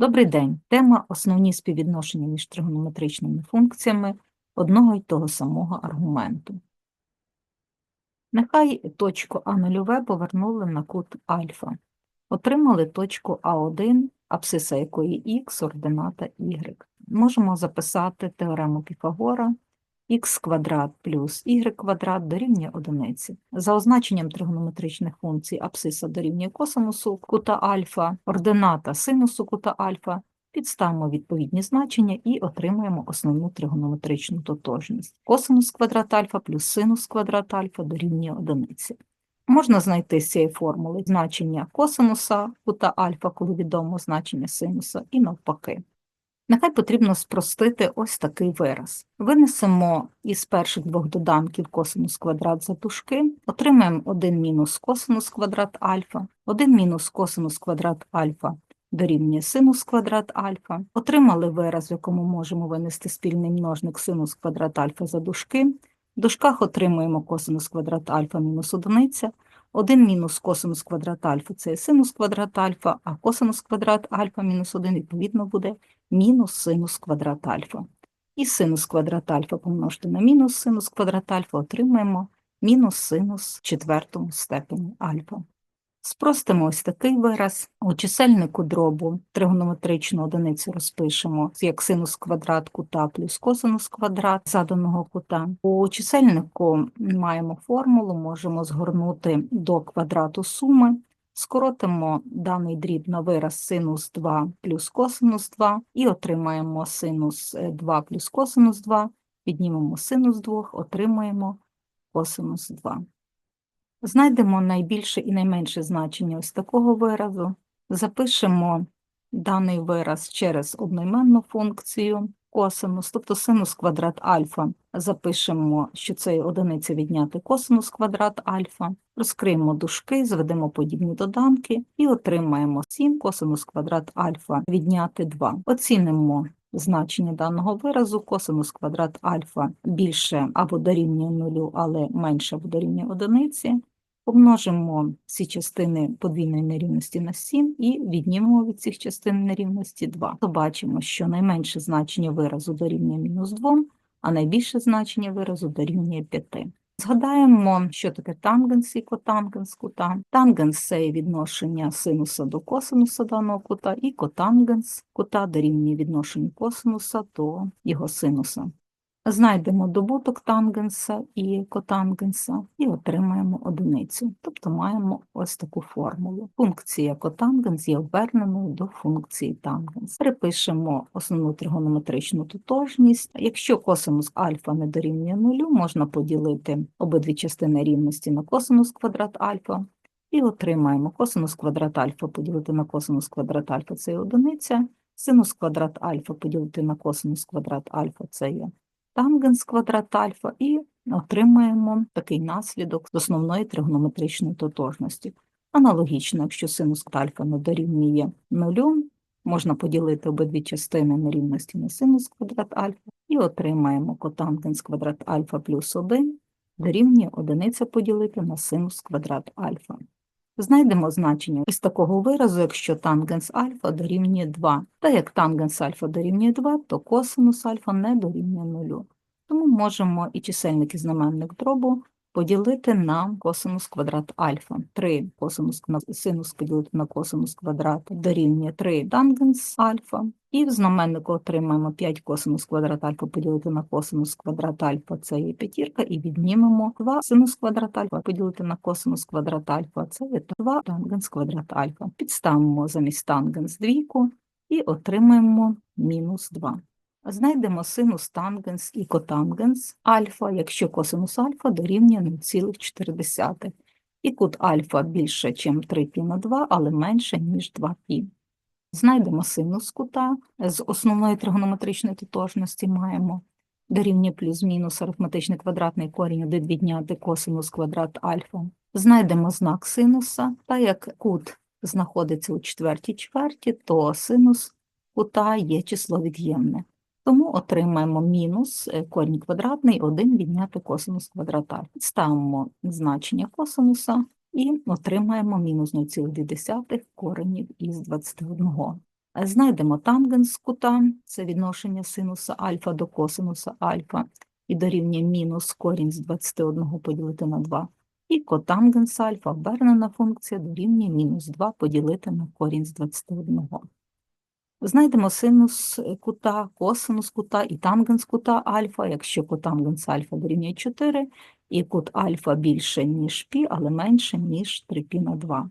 Добрий день. Тема основні співвідношення між тригонометричними функціями одного й того самого аргументу. Нехай точку А0 повернули на кут альфа. Отримали точку А1, абсиса якої х, ордината y. Можемо записати теорему Піфагора х квадрат плюс y квадрат дорівнює одиниці. За означенням тригонометричних функцій абсциса дорівнює косинусу кута альфа, ордината синусу кута альфа, підставимо відповідні значення і отримаємо основну тригонометричну тотожність. Косинус квадрат альфа плюс синус квадрат альфа дорівнює одиниці. Можна знайти з цієї формули значення косинуса кута альфа, коли відомо значення синуса, і навпаки. Нехай потрібно спростити ось такий вираз. Винесемо із перших двох доданків косинус квадрат за дужки, отримаємо 1 мінус косинус квадрат альфа, 1 мінус косинус квадрат альфа дорівнює синус квадрат альфа. Отримали вираз, в якому можемо винести спільний множник синус квадрат альфа за дужки. В дужках отримуємо косинус квадрат альфа мінус одиниця, 1 мінус косинус квадрат альфа – це синус квадрат альфа, а косинус квадрат альфа мінус 1 відповідно буде мінус синус квадрат альфа. І синус квадрат альфа помножити на мінус синус квадрат альфа отримаємо мінус синус в четвертому степені альфа. Спростимо ось такий вираз. У чисельнику дробу тригонометричну одиницю розпишемо як синус квадрат кута плюс косинус квадрат заданого кута. У чисельнику маємо формулу, можемо згорнути до квадрату суми. Скоротимо даний дріб на вираз синус 2 плюс косинус 2 і отримаємо синус 2 плюс косинус 2, піднімемо синус 2, отримаємо косинус 2. Знайдемо найбільше і найменше значення ось такого виразу. Запишемо даний вираз через одноіменну функцію косинус, тобто синус квадрат альфа. Запишемо, що це одиниця відняти косинус квадрат альфа. Розкриємо дужки, зведемо подібні доданки і отримаємо 7 косинус квадрат альфа відняти 2. Оцінимо значення даного виразу косинус квадрат альфа більше або дорівнює нулю, але менше або дорівнює одиниці. Помножимо ці частини подвійної нерівності на 7 і віднімемо від цих частин нерівності 2. Побачимо, що найменше значення виразу дорівнює мінус 2, а найбільше значення виразу дорівнює 5. Згадаємо, що таке тангенс і котангенс кута. Тангенс – це відношення синуса до косинуса даного кута, і котангенс кута дорівнює відношенню косинуса до його синуса. Знайдемо добуток тангенса і котангенса і отримаємо одиницю. Тобто маємо ось таку формулу. Функція котангенс є оберненою до функції тангенс. Перепишемо основну тригонометричну тотожність. Якщо косинус альфа не дорівнює нулю, можна поділити обидві частини рівності на косинус квадрат альфа. І отримаємо косинус квадрат альфа поділити на косинус квадрат альфа це є одиниця, синус квадрат альфа поділити на косинус квадрат альфа це є тангенс квадрат альфа і отримаємо такий наслідок з основної тригонометричної тотожності. Аналогічно, якщо синус альфа не дорівнює нулю, можна поділити обидві частини нерівності на синус квадрат альфа і отримаємо котангенс квадрат альфа плюс 1 дорівнює одиниця поділити на синус квадрат альфа. Знайдемо значення із такого виразу, якщо тангенс альфа дорівнює 2. Та як тангенс альфа дорівнює 2, то косинус альфа не дорівнює 0. Тому можемо і чисельник і знаменник дробу поділити на косинус квадрат альфа. 3 косинус на синус поділити на косинус квадрат дорівнює 3 тангенс альфа. І в знаменнику отримаємо 5 косинус квадрат альфа поділити на косинус квадрат альфа, це є п'ятірка, і віднімемо 2 синус квадрат альфа поділити на косинус квадрат альфа, це є 2 тангенс квадрат альфа. Підставимо замість тангенс двійку і отримаємо мінус 2. Знайдемо синус тангенс і котангенс альфа, якщо косинус альфа дорівнює 0,4. І кут альфа більше, ніж 3 π на 2, але менше, ніж 2 π. Знайдемо синус кута з основної тригонометричної тотожності маємо дорівнює плюс-мінус арифметичний квадратний корінь 1 відняти косинус квадрат альфа. Знайдемо знак синуса, та як кут знаходиться у четвертій чверті, то синус кута є число від'ємне. Тому отримаємо мінус е, корінь квадратний 1 відняти косинус квадрата. Ставимо значення косинуса і отримаємо мінус 0,2 коренів із 21. Е, Знайдемо тангенс кута, це відношення синуса альфа до косинуса альфа, і дорівнює мінус корінь з 21 поділити на 2. І котангенс альфа, обернена функція, дорівнює мінус 2 поділити на корінь з 21. Знайдемо синус кута, косинус кута і тангенс кута альфа, якщо котангенс альфа дорівнює 4, і кут альфа більше, ніж π, але менше, ніж 3π на 2.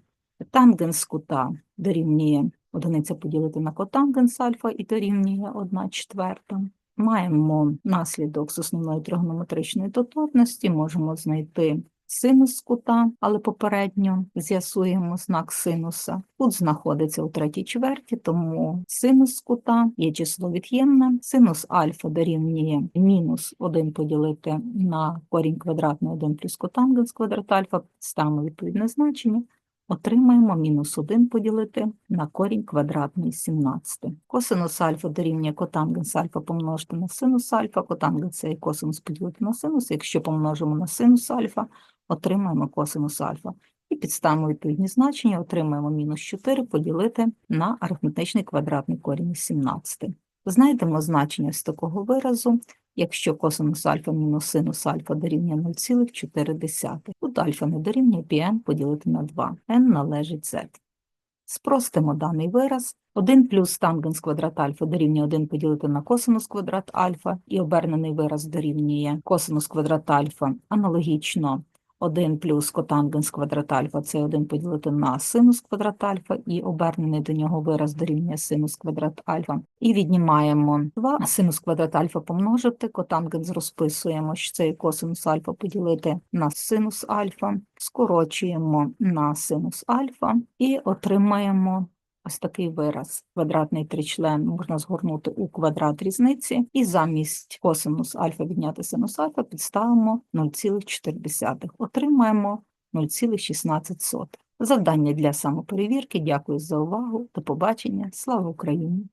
Тангенс кута дорівнює одиниця поділити на котангенс альфа і дорівнює 1 четверта. Маємо наслідок з основної тригонометричної тотожності, можемо знайти синус кута, але попередньо з'ясуємо знак синуса. Кут знаходиться у третій чверті, тому синус кута є число від'ємне. Синус альфа дорівнює мінус 1 поділити на корінь квадратний 1 плюс котангенс квадрат альфа, ставимо відповідне значення. Отримаємо мінус 1 поділити на корінь квадратний з 17. Косинус альфа дорівнює котангенс альфа помножити на синус альфа, котангенс і косинус поділити на синус. Якщо помножимо на синус альфа, отримаємо косинус альфа. І підставимо відповідні значення, отримаємо мінус 4 поділити на арифметичний квадратний корінь із 17. Знайдемо значення з такого виразу, якщо косинус альфа мінус синус альфа дорівнює 0,4. Тут альфа не дорівнює πn поділити на 2, n належить z. Спростимо даний вираз. 1 плюс тангенс квадрат альфа дорівнює 1 поділити на косинус квадрат альфа, і обернений вираз дорівнює косинус квадрат альфа. Аналогічно 1 плюс котангенс квадрат альфа – це 1 поділити на синус квадрат альфа, і обернений до нього вираз дорівнює синус квадрат альфа. І віднімаємо 2, синус квадрат альфа помножити, котангенс розписуємо, що це косинус альфа поділити на синус альфа, скорочуємо на синус альфа і отримаємо ось такий вираз. Квадратний тричлен можна згорнути у квадрат різниці, і замість косинус альфа відняти синус альфа підставимо 0,4. Отримаємо 0,16. Завдання для самоперевірки. Дякую за увагу. До побачення. Слава Україні!